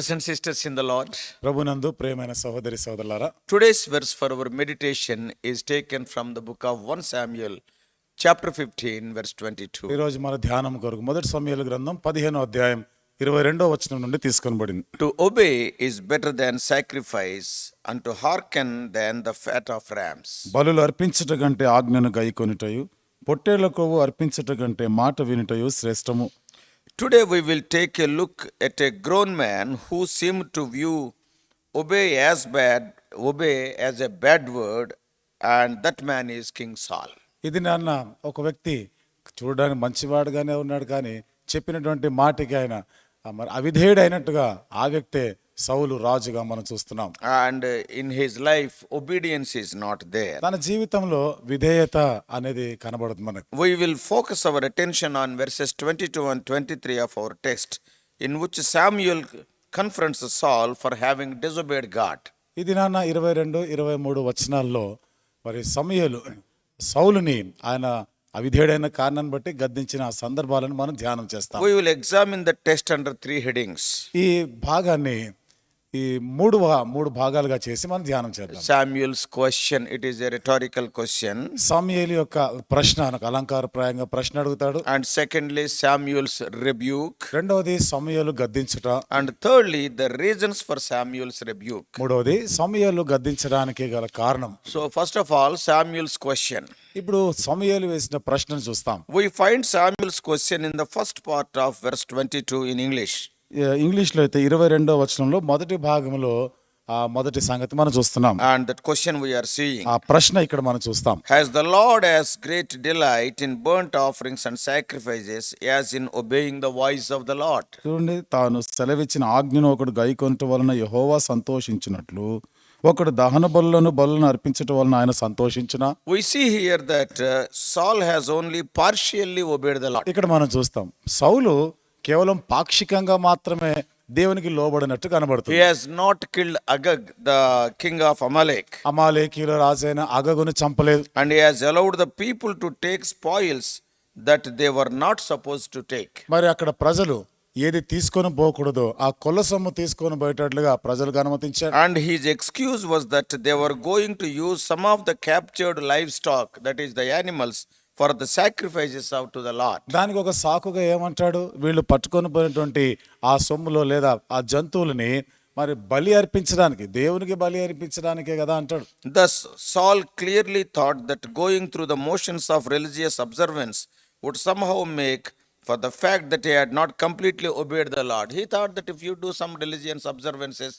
Brothers and sisters in the Lord ప్రభునందు ప్రేమైన సోదరి సోదరులారా today's verse for our meditation is taken from the book of one Samuel chapter fifteen verse twenty two ఈరోజు మన ధ్యానం కొరకు మొదటి సమయాల గ్రంథం పదిహేనో అధ్యాయం ఇరవై రెండో వచనం నుండి తీసుకొనబడింది. To obey is better than sacrifice and to hearken than the fat of rams బలు అర్పించట కంటే ఆజ్ఞను గైకొనుటయు పొట్టేళ్ళ కొవ్వు అర్పించట కంటే మాట వినిటయు శ్రేష్టము. Today we will take a look at a grown man who seemed to view obey as bad, obey as a bad word, and that man is King Saul. ఇది నాన్న ఒక వ్యక్తి చూడడానికి మంచివాడుగానే ఉన్నాడు కానీ చెప్పినటువంటి మాటకి ఆయన ఆ, మరి అవిధేయుడు అయినట్టుగా ఆ వ్యక్తే సౌలు రాజుగా మనం చూస్తున్నాం. And in his life obedience is not there తన జీవితంలో విధేయత అనేది కనబడుతుంది మనకు. We will focus our attention on verses twenty two and twenty three of our text in which Samuel confronts Saul for having disobeyed God ఇది నాన్న ఇరవై రెండు ఇరవై మూడు వచనాల్లో మరి సమయలు సౌలుని ఆయన అవిధేడైన కారణం బట్టి గద్దించిన సందర్భాలను మనం ధ్యానం చేస్తాం. We will examine the text under three headings ఈ భాగాన్ని ఈ మూడు మూడు భాగాలుగా చేసి మనం ధ్యానం చేద్దాం. Samuel's question it is a rhetorical question Samuel యొక్క ప్రశ్న అనకు అలంకార ప్రాయంగా ప్రశ్న అడుగుతాడు. అండ్ సెకండ్లీ సామ్యూల్స్ రిబ్యూక్ రెండవది సమయాలు గద్దించట. And thirdly the reasons for Samuel's rebuke మూడవది సమయాలు గద్దించడానికి గల కారణం. So first of all Samuel's question ఇప్పుడు సమయాలు వేసిన ప్రశ్నను చూస్తాం. We find Samuel's question in the first part of verse twenty two in English ఇంగ్లీష్లో అయితే ఇరవై రెండో వచనంలో మొదటి భాగంలో ఆ మొదటి సంగతి మనం చూస్తున్నాం. And that question we're seeing ఆ ప్రశ్న ఇక్కడ మనం చూస్తాం. Has the Lord has great delight in burnt offerings and sacrifices as in obeying the voice of the Lord చూడండి తాను సెలవిచ్చిన ఆజ్ఞను ఒకడు గైకొనటం వలన యహోవా సంతోషించినట్లు ఒకడు దహన బలులను బలులను అర్పించటం వలన ఆయన సంతోషించిన? We see here that Saul has only partially obeyed the Lord ఇక్కడ మనం చూస్తాం సౌలు కేవలం పాక్షికంగా మాత్రమే దేవునికి లోబడినట్టు కనబడుతుంది. He has not killed Agag the king of Amalek అమలేకీల రాజైన అగగును చంపలేదు. And he has allowed the people to take spoils that they were not suppose to take మరి అక్కడ ప్రజలు ఏది తీసుకొని పోకూడదు ఆ కొల్ల సొమ్ము తీసుకొని పోయేటట్లుగా ప్రజలకు అనుమతించారు. And his excuse was that they were going to use some of the captured livestock that is the animals for the sacrifices of to the Lord దానికి ఒక సాకుగా ఏమంటాడు? వీళ్ళు పట్టుకొని పోయినటువంటి ఆ సొమ్ములో లేదా ఆ జంతువులని మరి బలి అర్పించడానికి దేవునికి బలి అర్పించడానికే కదా అంటాడు. The Saul clearly thought that going through the motions of religious observance would somehow make for the fact that he had not completely obeyed the Lord he thought that if you do some religions observances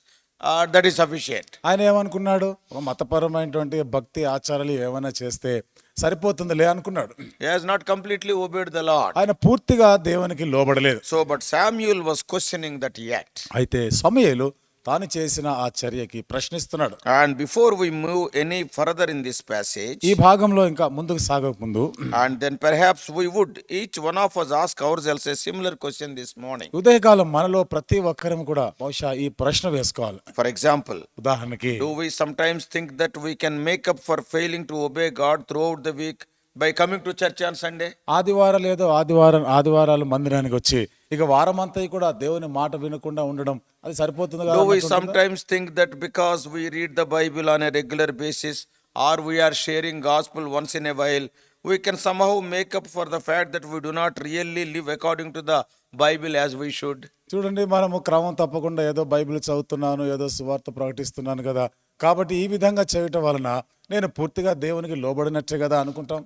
that is sufficient ఆయన ఏమనుకున్నాడు? ఒక మతపరమైనటువంటి భక్తి ఆచారాలు ఏమైనా చేస్తే సరిపోతుంది లే అనుకున్నాడు has not completely obeyed the Lord ఆయన పూర్తిగా దేవునికి లోబడలేదు. So but Samuel was questioning that act అయితే సమయలు తాను చేసిన ఆ చర్యకి ప్రశ్నిస్తున్నాడు. And before we move any further in this passage ఈ భాగంలో ఇంకా ముందుకు సాగక ముందు and then perhaps we would each one of us ask our self a similar question this morning ఉదయకాలం మనలో ప్రతి ఒక్కరం కూడా బహుశా ఈ ప్రశ్న వేసుకోవాలి. ఫర్ ఎగ్జాంపుల్ ఉదాహరణకి do we sometimes think that we can make up for failing to obey God throughout the week by coming to church on Sunday ఆదివారం లేదో ఆదివారం ఆదివారాలు మందిరానికి వచ్చి ఇక వారమంతా కూడా దేవుని మాట వినకుండా ఉండడం అది సరిపోతుంది కదా we sometimes think that because we read the Bible on a regular basis or we are sharing gospel once in a while we can somehow make up for the fact that we do not really live according to the Bible as we should చూడండి మనము క్రమం తప్పకుండా ఏదో Bible చదువుతున్నాను ఏదో సువార్త ప్రకటిస్తున్నాను కదా. కాబట్టి ఈ విధంగా చేయటం వలన నేను పూర్తిగా దేవునికి లోబడినట్టే కదా అనుకుంటాం.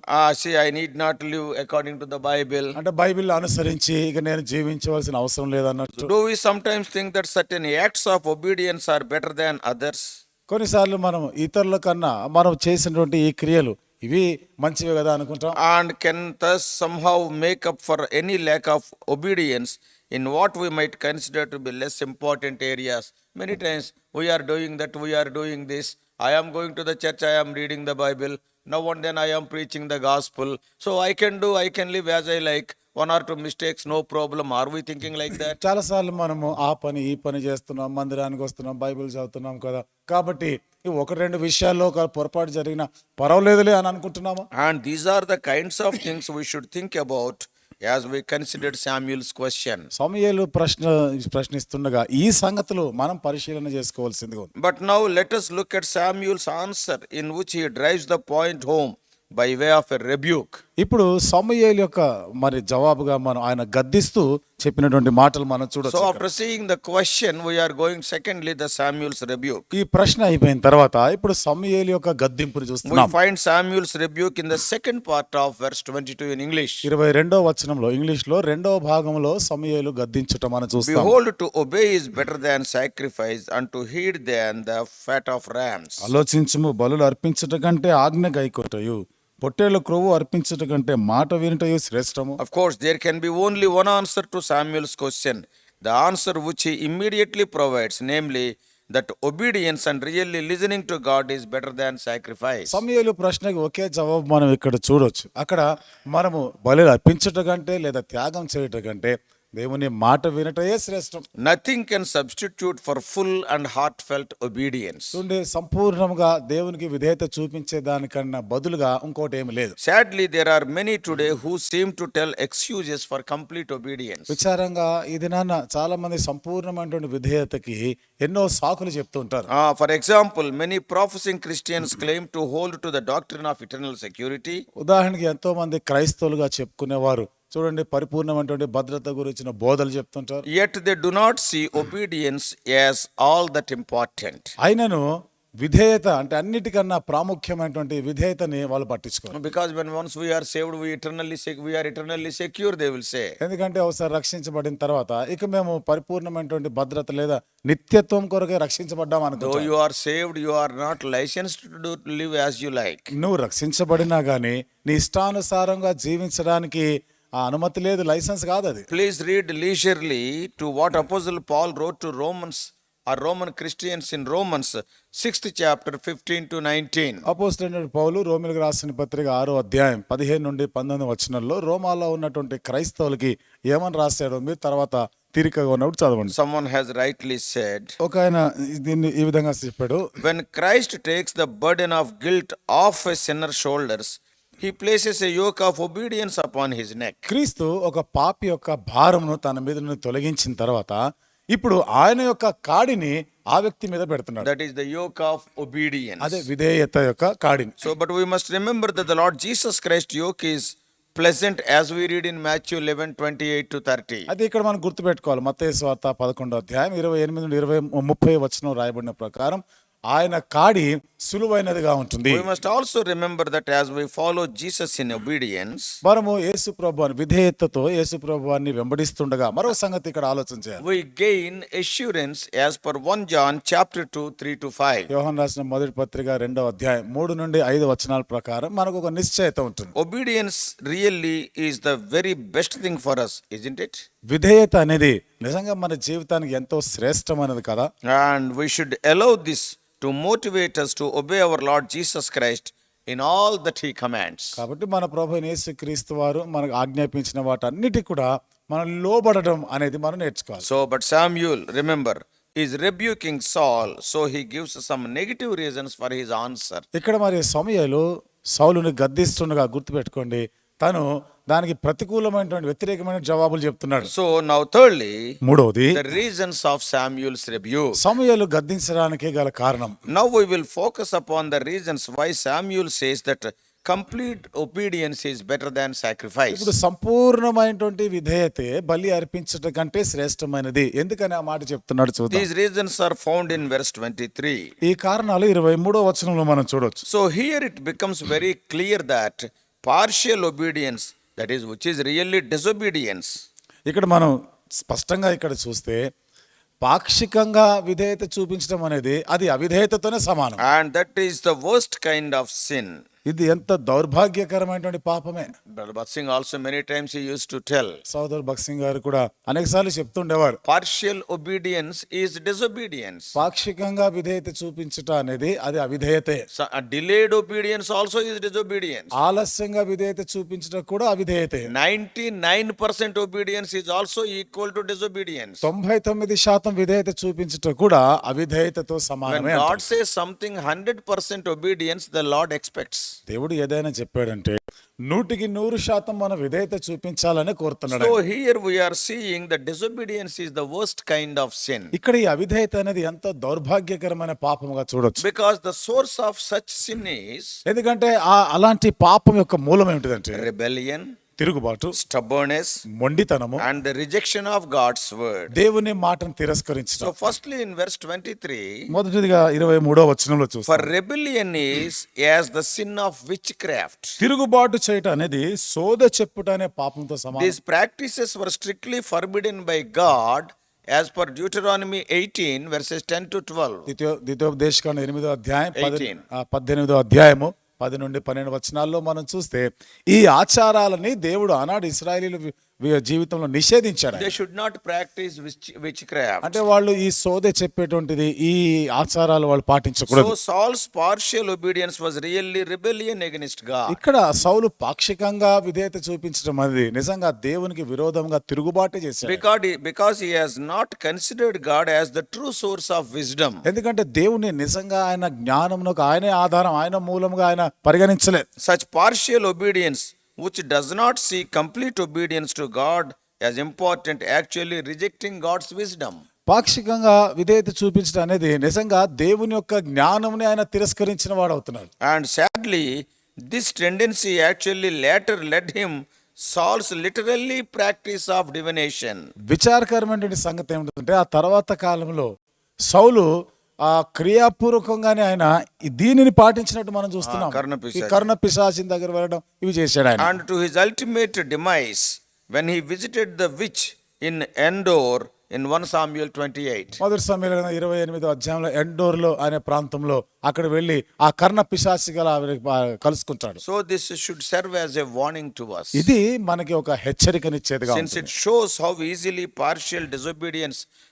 I need not live according to the Bible అంటే బైబిల్ అనుసరించి ఇక నేను జీవించవలసిన అవసరం లేదు అన్నట్టు do we sometimes think that certain acts of obedience are better than others కొన్నిసార్లు మనం ఇతరుల కన్నా మనం చేసినటువంటి ఈ క్రియలు ఇవి మంచివి కదా అనుకుంటాం. And can thus somehow make up for any lack of obedience in what we might consider to be less important areas many times we're doing that we're doing this I am going to the church, I am reading the Bible. Now and then I am preaching the gospel. So I can do, I can live as I like. One or two mistakes, no problem. Are we thinking like that? చాలాసార్లు మనము ఆ పని ఈ పని చేస్తున్నాం మందిరానికి వస్తున్నాం Bible చదువుతున్నాం కదా కాబట్టి ఒక రెండు విషయాల్లో ఒక పొరపాటు జరిగిన పర్వాలేదులే అని అనుకుంటున్నామా And these are the kinds of things we should think about as we considered Samuel's question సమయలు ప్రశ్న ప్రశ్నిస్తుండగా ఈ సంగతులు మనం పరిశీలన చేసుకోవాల్సింది but now let us look at Samuel's answer in which he drives the point home by way of a rebuke ఇప్పుడు Samuel యొక్క మరి జవాబుగా మనం ఆయన గద్దిస్తూ చెప్పినటువంటి మాటలు మనం చూడొచ్చు after seeing the question we are going secondly the Samuel's rebuke ఈ ప్రశ్న అయిపోయిన తర్వాత ఇప్పుడు సమయల్ యొక్క గద్దింపుని చూస్తున్నాం. We find Samuel's rebuke in the second part of verse 22 in English 22వ వచనంలో ఇంగ్లీష్లో రెండవ భాగంలో సమయలు గద్దించటం మనం చూస్తాం. Behold to obey is better than sacrifice and to heed than the fat of rams ఆలోచించుము బలులు అర్పించుట కంటే ఆజ్ఞ గైకొటయు పొట్టేళ్ళ క్రొవ్వు అర్పించడం కంటే మాట వినటయో శ్రేష్టము. Of course there can be only one answer to Samuel's question the answer which immediately provides namely that obedience and really listening to God is better than sacrifice సమయంలో ప్రశ్నకి ఒకే జవాబు మనం ఇక్కడ చూడవచ్చు అక్కడ మనము బలి అర్పించట కంటే లేదా త్యాగం చేయటం కంటే దేవుని మాట వినటయే శ్రేష్టం. Nothing can substitute for full and heartfelt obedience ఉండే సంపూర్ణంగా దేవునికి విధేయత చూపించే దానికన్నా బదులుగా ఇంకోటి ఏమి లేదు. Sadly there are many today who seem to tell excuses for complete obedience విచారంగా ఇది నాన్న చాలా మంది సంపూర్ణమైనటువంటి విధేయతకి ఎన్నో సాకులు చెప్తుంటారు for example many professing Christians claim to hold to the doctrine of eternal security ఉదాహరణకి ఎంతో మంది క్రైస్తవులుగా చెప్పుకునేవారు. చూడండి పరిపూర్ణమైనటువంటి భద్రత గురించిన బోధలు చెప్తుంటారు. Yet they do not see obedience as all that important అయినను విధేయత అంటే అన్నిటికన్నా ప్రాముఖ్యమైనటువంటి విధేయతని వాళ్ళు పట్టించుకోరు. Because when once we are saved we eternally safe we are eternally secure they will say ఎందుకంటే ఒకసారి రక్షించబడిన తర్వాత ఇక మేము పరిపూర్ణమైనటువంటి భద్రత లేదా నిత్యత్వం కొరకే రక్షించబడ్డాం అనుకో you are saved you are not licensed to live as you like నువ్వు రక్షించబడినా గానీ నీ ఇష్టానుసారంగా జీవించడానికి ఆ అనుమతి లేదు లైసెన్స్ కాదు అది Please read leisurely to what Apostle Paul wrote to Romans or Roman Christians in Romans, sixth chapter, fifteen to nineteen. అపోజిట్ పౌలు రోమిలకు రాసిన పత్రిక ఆరో అధ్యాయం పదిహేను నుండి పంతొమ్మిది వచనంలో రోమాలో ఉన్నటువంటి క్రైస్తవులకి ఏమని రాశాడో మీరు తర్వాత తీరికగా ఉన్నప్పుడు చదవండి Someone has rightly said, ఒక ఆయన దీన్ని ఈ విధంగా చెప్పాడు when Christ takes the burden of guilt off a sinner's shoulders, he places a yoke of obedience upon his neck క్రీస్తు ఒక పాపి యొక్క భారమును తన మీద తొలగించిన తర్వాత ఇప్పుడు ఆయన యొక్క కాడిని ఆ వ్యక్తి మీద పెడుతున్నాడు. That is the yoke of obedience అదే విధేయత యొక్క కాడిని. So but we must remember the Lord Jesus Christ yoke is pleasant as we read in Matthew eleven twenty eight to thirty అది ఇక్కడ మనం గుర్తుపెట్టుకోవాలి. మత్తేశ్వార్త పదకొండో అధ్యాయం ఇరవై ఎనిమిది నుండి ఇరవై ముప్పై వచ్చిన రాయబడిన ప్రకారం ఆయన కాడి సులువైనదిగా ఉంటుంది. We must also remember that as we follow Jesus in obedience మనము యేసు ప్రభువాని విధేయతతో యేసు ప్రభువాని వెంబడిస్తుండగా మరో సంగతి ఇక్కడ ఆలోచించాలి we gain assurance as per 1 John chapter 2 3 to 5 యోహాన్ రాసిన మొదటి పత్రిక రెండో అధ్యాయం 3 నుండి 5 వచనాల ప్రకారం మనకు ఒక నిశ్చయత ఉంటుంది. Obedience really is the very best thing for us isn't it విధేయత అనేది నిజంగా మన జీవితానికి ఎంతో శ్రేష్టమైనది కదా. And we should allow this to motivate us to obey our Lord Jesus Christ in all that he commands కాబట్టి మన ప్రభు యేసు క్రీస్తు వారు మనకు ఆజ్ఞాపించిన వాటన్నిటి కూడా మనం లోబడడం అనేది మనం నేర్చుకోవాలి. So but Samuel remember is rebuking Saul so he gives some negative reasons for his answer ఇక్కడ మరి సమయంలో సౌలును గద్దిస్తుండగా గుర్తుపెట్టుకోండి. తను దానికి ప్రతికూలమైనటువంటి వ్యతిరేకమైన జవాబులు చెప్తున్నాడు. సో నౌ థర్డ్లీ మూడోది రీజన్స్ ఆఫ్ శామ్యూల్స్ రెబ్యూ సమయాలు గద్దించడానికే గల కారణం. Now we will focus upon the reasons why Samuel says that complete obedience is better than sacrifice ఇప్పుడు సంపూర్ణమైనటువంటి విధేయత బలి అర్పించడం కంటే శ్రేష్టమైనది. ఎందుకని ఆ మాట చెప్తున్నాడు చూద్దాం. Reasons are found in verse twenty three ఈ కారణాలు ఇరవై మూడో వచనంలో మనం చూడవచ్చు so here it becomes very clear that partial obedience that is which is really disobedience ఇక్కడ మనం స్పష్టంగా ఇక్కడ చూస్తే పాక్షికంగా విధేయత చూపించడం అనేది అది అవిధేయతతోనే సమానం. And that is the worst kind of sin ఇది ఎంత దౌర్భాగ్యకరమైనటువంటి పాపమే. Singh also many times used to tell సోదర్ భక్ సింగ్ గారు కూడా అనేక సార్లు చెప్తుండేవారు. పార్షియల్ ఒబీడియన్స్ ఈస్ డిసొబీడియన్స్ పాక్షికంగా విధేయత చూపించట అనేది అది అవిధేయతే. Delayed obedience also is disobedience ఆలస్యంగా విధేయత చూపించట కూడా అవిధేయతే. Ninety nine percent obedience is also equal to disobedience తొంభై తొమ్మిది శాతం విధేయత చూపించట కూడా అవిధేయతతో సమానమే Lord say something hundred percent obedience the Lord expects దేవుడు ఏదైనా చెప్పాడంటే నూటికి నూరు శాతం మన విధేయత చూపించాలని కోరుతున్నాడు ఆయన. here we are seeing that disobedience is the worst kind of sin. ఇక్కడ ఈ అవిధేయత అనేది ఎంతో దౌర్భాగ్యకరమైన పాపముగా చూడొచ్చు Because the source of such sin is ఎందుకంటే ఆ అలాంటి పాపం యొక్క మూలం ఏమిటిదంటే rebellion, తిరుగుబాటు stubbornness మొండితనము and the rejection of God's word దేవుని మాటను తిరస్కరించడం. సో ఫస్ట్లీ ఇన్ వెర్స్ 23 మొదటిదిగా 23వ వచనంలో చూస్తాం. For rebellion is as the sin of witchcraft తిరుగుబాటు చేయట అనేది సోద చెప్పుట అనే పాపంతో సమానం. This practices were strictly forbidden by God as per Deuteronomy eighteen verses ten to twelve ద్వితీయోపదేశ ఎనిమిదో అధ్యాయం పద్దెనిమిదో అధ్యాయము పది నుండి పన్నెండు వచనాల్లో మనం చూస్తే ఈ ఆచారాలని దేవుడు ఆనాడు ఇస్రాయేలీల జీవితంలో నిషేధించారు షుడ్ నాట్ ప్రాక్టీస్ విచ్ అంటే వాళ్ళు ఈ సోదే చెప్పేటువంటిది ఈ ఆచారాలు వాళ్ళు పాటించకూడదు. Saul's partial obedience was really rebellion అగెన్స్ట్గా సౌలు పాక్షికంగా విధేయత చూపించడం అనేది నిజంగా దేవునికి విరోధంగా తిరుగుబాటు చేసే because because he has not considered God as the true source of wisdom ఎందుకంటే దేవుని నిజంగా ఆయన జ్ఞానమునకు ఆయనే ఆధారం ఆయన మూలంగా ఆయన పరిగణించలేదు. Such partial obedience which does not see complete obedience to God as important, actually rejecting God's wisdom. పాక్షికంగా విదేత చూపించడం అనేది నిజంగా దేవుని యొక్క జ్ఞానంని ఆయన తిరస్కరించిన వాడు అవుతున్నారు and sadly this tendency actually later led him Saul's literally practice of divination విచారకరమైనటువంటి సంగతి ఏమిటంటే ఆ తర్వాత కాలంలో సౌలు ఆ క్రియాపూర్వకంగానే ఆయన దీనిని పాటించినట్టు మనం చూస్తున్నాం. కర్ణ పిశాచిని దగ్గర వెళ్ళడం ఇవి చేశాడు ఆయన. And to his ultimate demise, when he visited the witch in Endor in 1 Samuel 28. మొదటి సమయంలో ఇరవై ఎనిమిదో అధ్యాయంలో ఎండోర్లో అనే ప్రాంతంలో అక్కడ వెళ్ళి ఆ కర్ణ పిశాచి గల కలుసుకుంటాడు. So this should serve as a warning to us. ఇది మనకి ఒక హెచ్చరికనిచ్చేదిగా Since ఉంటుంది. it shows how easily partial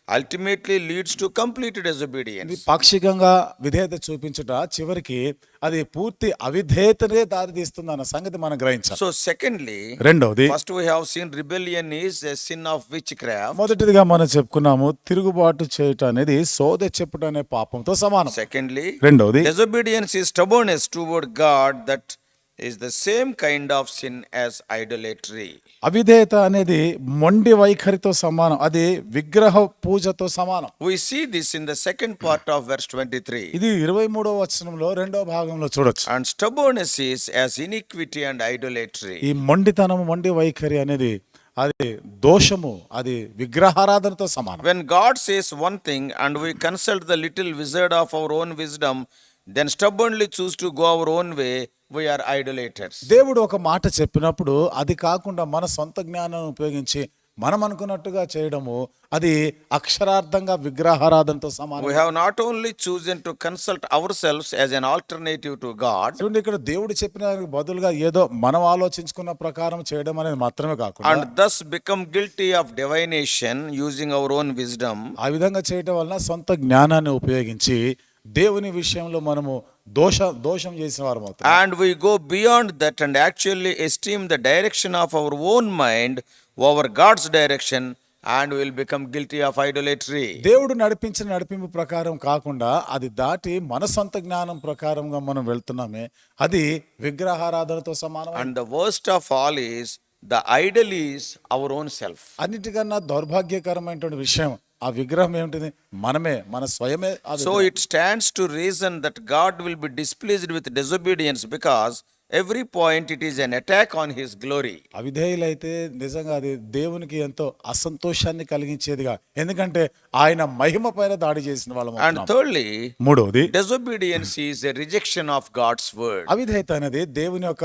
ultimately leads to complete disobedience పాక్షికంగా విధేయత చూపించట చివరికి అది పూర్తి అవిధేయతనే దారి తీస్తుంది అన్న సంగతి మనం గ్రహించాం సో సెకండ్లీ రెండోది first we have seen rebellion is sin of witchcraft మొదటిదిగా మనం చెప్పుకున్నాము తిరుగుబాటు చేయటం అనేది సోద చెప్పుట అనే పాపంతో సమానం. సెకండ్లీ రెండోది disobedience is stubbornness toward God that is the same kind of sin as idolatry అవిధేయత అనేది మొండి వైఖరితో సమానం అది విగ్రహ పూజతో సమానం. We see this in the second part of verse twenty three ఇది ఇరవై మూడో వచనంలో రెండో భాగంలో చూడొచ్చు. And stubbornness is as iniquity and idolatry ఈ మొండితనం మొండి వైఖరి అనేది అది దోషము అది విగ్రహారాధనతో సమానం. When God says one thing and we consult the little wizard of our own wisdom then stubbornly choose to go our own way we're idolaters దేవుడు ఒక మాట చెప్పినప్పుడు అది కాకుండా మన సొంత జ్ఞానాన్ని ఉపయోగించి మనం అనుకున్నట్టుగా చేయడము అది అక్షరార్థంగా విగ్రహారాధనతో సమానం. We not only choose to consult our self as an alternative to God చూడండి ఇక్కడ దేవుడు చెప్పిన దానికి బదులుగా ఏదో మనం ఆలోచించుకున్న ప్రకారం చేయడం అనేది మాత్రమే కాకుండా and thus become guilty of divination using our own wisdom ఆ విధంగా చేయడం వలన సొంత జ్ఞానాన్ని ఉపయోగించి దేవుని విషయంలో మనము దోష దోషం చేసిన వారు అవుతాం and we go beyond that and actually esteem the direction of our own mind over God's direction and will become guilty of idolatry. దేవుడు నడిపించిన నడిపింపు ప్రకారం కాకుండా అది దాటి మన సొంత జ్ఞానం ప్రకారంగా మనం వెళ్తున్నామే అది విగ్రహారాధనతో సమానం And the worst of all is the idol is our own self. అన్నిటికన్నా దౌర్భాగ్యకరమైనటువంటి విషయం ఆ విగ్రహం ఏమిటిది? మనమే మన స్వయమే so it stands to reason that God will be displeased with disobedience because every point it is an attack on his glory. అవిధేయులైతే నిజంగా అది దేవునికి ఎంతో అసంతోషాన్ని కలిగించేదిగా ఎందుకంటే ఆయన మహిమ పైన దాడి చేసిన వాళ్ళం And అవుతున్నాం. thirdly, మూడవది disobedience is a rejection of God's word. అవిధేయత అనేది దేవుని యొక్క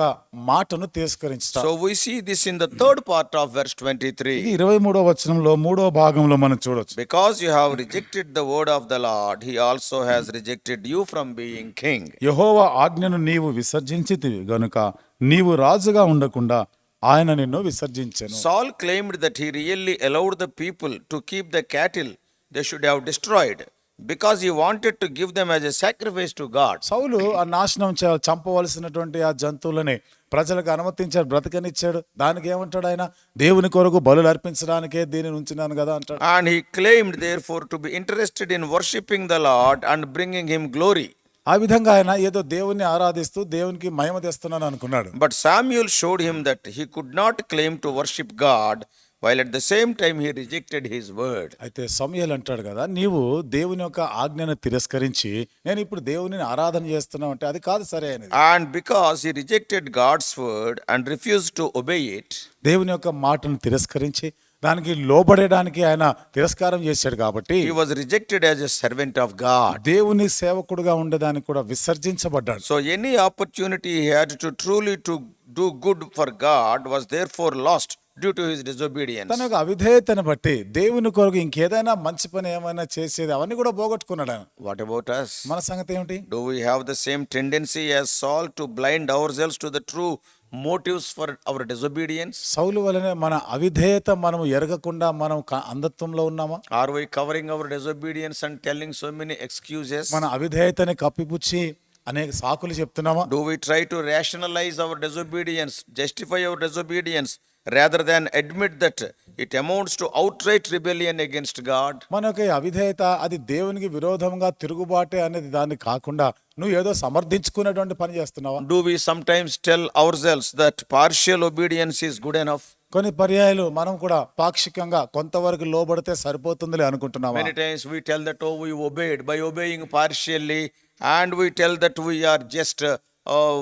మాటను తిరస్కరించడం So we see this in the third part of verse 23. ఇది ఇరవై మూడో వచనంలో మూడో భాగంలో మనం చూడొచ్చు Because you have rejected the word of the Lord, he also has rejected you from being king. యహోవా ఆజ్ఞను నీవు విసర్జించితివి కనుక నీవు రాజుగా ఉండకుండా ఆయన నిన్ను విసర్జించాను. Saul claimed that he really allowed the people to keep the cattle they should have destroyed because you wanted to give them as a sacrifice to God సౌలు ఆ నాశనం చంపవలసినటువంటి ఆ జంతువులని ప్రజలకు అనుమతించాడు బ్రతకనిచ్చాడు. దానికి ఏమంటాడు ఆయన? దేవుని కొరకు బలు అర్పించడానికే దీనిని ఉంచినాను కదా అంటాడు. And he claimed therefore to be interested in worshipping the Lord and bringing him glory ఆ విధంగా ఆయన ఏదో దేవుని ఆరాధిస్తూ దేవునికి మహిమ తెస్తున్నాను అనుకున్నాడు. But Samuel showed him that he could not claim to worship God while at the same time he rejected his word అయితే సమయల్ అంటాడు కదా నీవు దేవుని యొక్క ఆజ్ఞను తిరస్కరించి నేను ఇప్పుడు దేవుని ఆరాధన చేస్తున్నావు అంటే అది కాదు సరే అని and because he rejected God's word and refuse to obey it దేవుని యొక్క మాటను తిరస్కరించి దానికి లోబడేయడానికి ఆయన తిరస్కారం చేశాడు కాబట్టి he was rejected as a servant of God దేవుని సేవకుడుగా ఉండడానికి కూడా విసర్జించబడ్డాడు. So any opportunity he to truly to do good for God was therefore lost due to his disobedience తన యొక్క అవిధేయతను బట్టి దేవుని కొరకు ఇంకేదైనా మంచి పని ఏమైనా చేసేది అవన్నీ కూడా పోగొట్టుకున్నాడు ఆయన. వాట్ అబౌట్ అస్ మన సంగతి ఏమిటి? Do we have the same tendency as Saul to blind our selves to the true motives for our disobedience సౌలు వలనే మన అవిధేయత మనం ఎరగకుండా మనం అంధత్వంలో ఉన్నామా? Are we covering our disobedience and telling so many excuses మన అవిధేయతని కప్పిపుచ్చి అనేక సాకులు చెప్తున్నామా? Do we try to rationalise our disobedience justify our disobedience rather than admit that it amounts to outright rebellion against God? మన యొక్క ఈ అవిధేయత అది దేవునికి విరోధంగా తిరుగుబాటే అనేది దాన్ని కాకుండా నువ్వు ఏదో సమర్థించుకునేటువంటి పని చేస్తున్నావా Do we sometimes tell ourselves that partial obedience is good enough? కొన్ని పర్యాయాలు మనం కూడా పాక్షికంగా కొంతవరకు లోబడితే సరిపోతుందిలే అనుకుంటున్నావా Many times we tell that, oh, we obeyed by obeying partially, and we tell that we are just,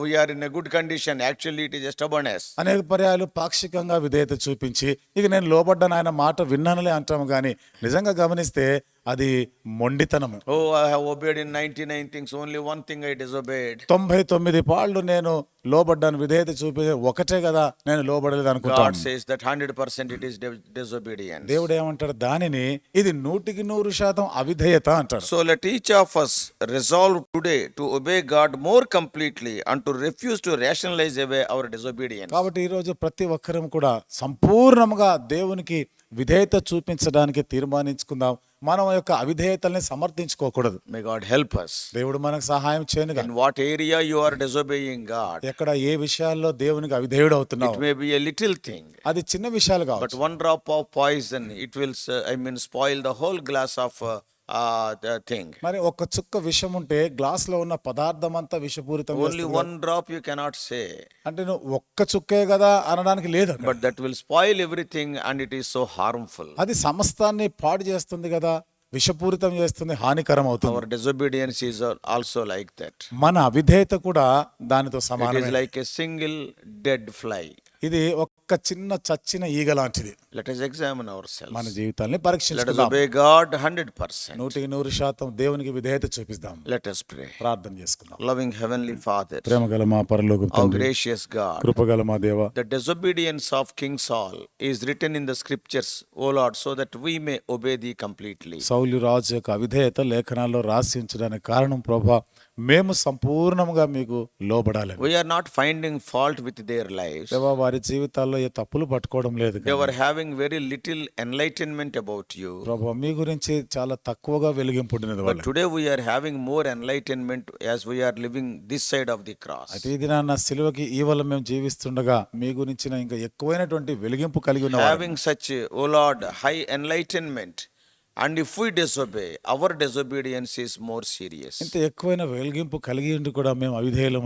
we're in a good condition actually it condition. Actually, it అనేక పర్యాయాలు పాక్షికంగా విధేయత చూపించి ఇక నేను లోబడ్డాను ఆయన మాట విన్నానులే అంటాము కానీ నిజంగా గమనిస్తే అది మొండితనం ఓ I have obeyed in 99 things only one thing I disobeyed 99 పాళ్ళు నేను లోబడ్డాను. విధేయత చూపితే ఒకటే కదా నేను లోబడలేదు అనుకుంటాను. God says that 100% it is disobedience దేవుడు ఏమంటాడు? దానిని ఇది నూటికి నూరు శాతం అవిధేయత అంటాడు. So let each of us resolve today to obey God more completely and to refuse to rationalise away our disobedience కాబట్టి ఈ రోజు ప్రతి ఒక్కరం కూడా సంపూర్ణంగా దేవునికి విధేయత చూపించడానికి తీర్మానించుకుందాం. మనం యొక్క అవిధేయతల్ని సమర్థించుకోకూడదు. మే గాడ్ హెల్ప్ అస్ దేవుడు మనకు సహాయం చేయను in what area you are disobeying God ఎక్కడ ఏ విషయాల్లో దేవునికి అవిధేయుడు అవుతున్నావు? It may be a little thing అది చిన్న విషయాలు కావచ్చు. But one drop of poison it will I mean spoil the whole glass of thing. మరి ఒక చుక్క విషం ఉంటే గ్లాస్లో ఉన్న పదార్థం అంతా విషపూరితం only one drop you cannot say అంటే నువ్వు ఒక్క చుక్కే కదా అనడానికి లేదు but that will spoil everything and it is so harmful అది సమస్తాన్ని పాడు చేస్తుంది కదా విషపూరితం చేస్తుంది హానికరం అవుతుంది. Our disobedience is also like that మన అవిధేయత కూడా దానితో సమానం like a single dead fly ఇది ఒక ఒక్క చిన్న చచ్చిన ఈగ లాంటిది. మన జీవితాన్ని పరీక్షించుకుందాం. నూటికి నూరు శాతం దేవునికి విధేయత చూపిద్దాం. ప్రార్థన చేసుకుందాం. లవింగ్ హెవెన్లీ ఫాదర్ ప్రేమ గల మా పరలోక gracious the disobedience of King Saul is written in the scriptures oh so that we may obey completely సౌలి రాజు యొక్క లేఖనాల్లో రాసించడానికి కారణం ప్రభా మేము సంపూర్ణంగా మీకు లోబడాలి we're not finding fault with their life వారి జీవితాల్లో అయ్యే తప్పులు పట్టుకోవడం లేదు your having very little enlightenment about you ప్రభు మీ గురించి చాలా తక్కువగా వెలిగింపు today we're having more enlightenment as we're living this side of the cross అదే దినాన్న సిలువకి ఈ వల్ల మేము జీవిస్తుండగా మీ గురించిన ఇంకా ఎక్కువైనటువంటి వెలిగింపు కలిగి ఉన్న having such oh Lord high enlightenment and if we disobey our disobedience is more serious ఇంత ఎక్కువైన వెలిగింపు కలిగి ఉండి కూడా మేము అవిధేయులం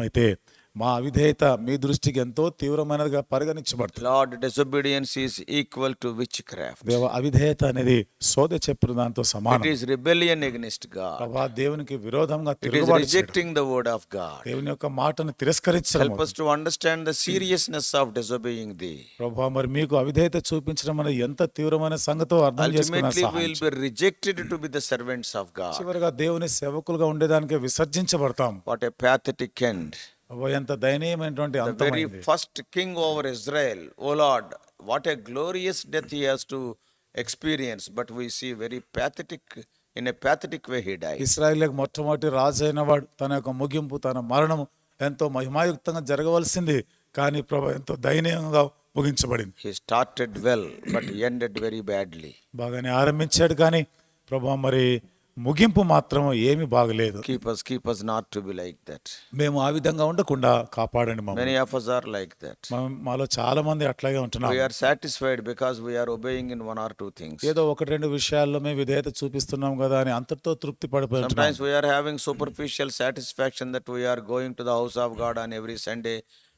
మా విధేయత మీ దృష్టికి ఎంతో తీవ్రమైనదిగా పరిగణించబడుతుంది. Lord disobedience is equal to witchcraft అవిధేయత అనేది సోద దాంతో సమానం. రిబెలియన్ అగైన్స్ట్ దేవునికి విరోధంగా rejecting the word of God దేవుని యొక్క మాటను తిరస్కరించడం help to understand seriousness of disobeying the ప్రభువా మరి మీకు అవిధేయత చూపించడం అనేది ఎంత తీవ్రమైన సంగతో అర్థం to be the servants of God చివరగా దేవుని సేవకులుగా ఉండేదానికి విసర్జించబడతాం. వాట్ ఎ పాథెటిక్ ఎండ్ ఎంత దయనీయమైనటువంటి first king over Israel oh what a glorious death he to experience but we see very pathetic in a pathetic way he మొట్టమొదటి రాజు అయిన వాడు తన యొక్క ముగింపు తన మరణము ఎంతో మహిమాయుక్తంగా జరగవలసింది కానీ ప్రభా ఎంతో దయనీయంగా ముగించబడింది. He started well but ended very badly బాగానే ఆరంభించాడు కానీ ప్రభా మరి ముగింపు మాత్రం ఏమి బాగలేదు. Keep us keep us not to be like that మేము ఆ విధంగా ఉండకుండా కాపాడండి మమ్మల్ని. Many of us are like that మాలో చాలా మంది అట్లాగే ఉంటారు we are satisfied because we are obeying in one or two things ఏదో ఒక రెండు విషయాల్లో మేము విధేయత చూపిస్తున్నాం కదా అని అంతటితో తృప్తి పడిపోయి ఉంటాం sometimes we are having superficial satisfaction that we are going to the house of God on every Sunday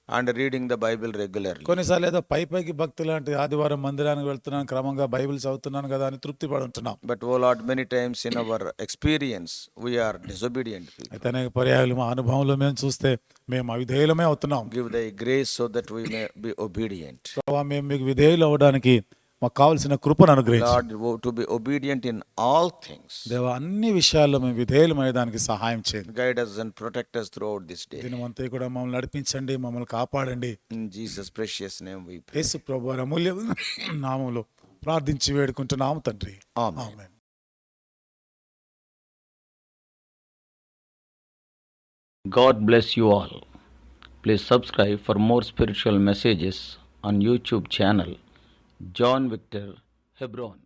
and reading the Bible regular కొన్నిసార్లు ఏదో పై పైకి భక్తి లాంటి ఆదివారం మందిరానికి వెళ్తున్నాను క్రమంగా బైబిల్ చదువుతున్నాను కదా అని తృప్తి పడుతున్నాం but a lot many times in our experience we are disobedient అయితే అనేక పర్యాయాలు మా అనుభవంలో మేము చూస్తే మేము అవిధేయులమే అవుతున్నాం. Give the grace so that we may be obedient మేము మీకు విధేయులు అవ్వడానికి మాకు కావాల్సిన కృపను అనుగ్రహించు Lord, to be obedient in all things. దేవ అన్ని విషయాల్లో మేము విధేయులమయ్యేదానికి సహాయం చేయండి Guide us and protect us throughout this day. దినమంతా కూడా మమ్మల్ని నడిపించండి మమ్మల్ని కాపాడండి In Jesus' precious name we pray. యేసు ప్రభు వారి అమూల్య నామంలో ప్రార్థించి వేడుకుంటున్నాము తండ్రి Amen. Amen God bless you all. Please subscribe for more spiritual messages on YouTube channel John Victor Hebron.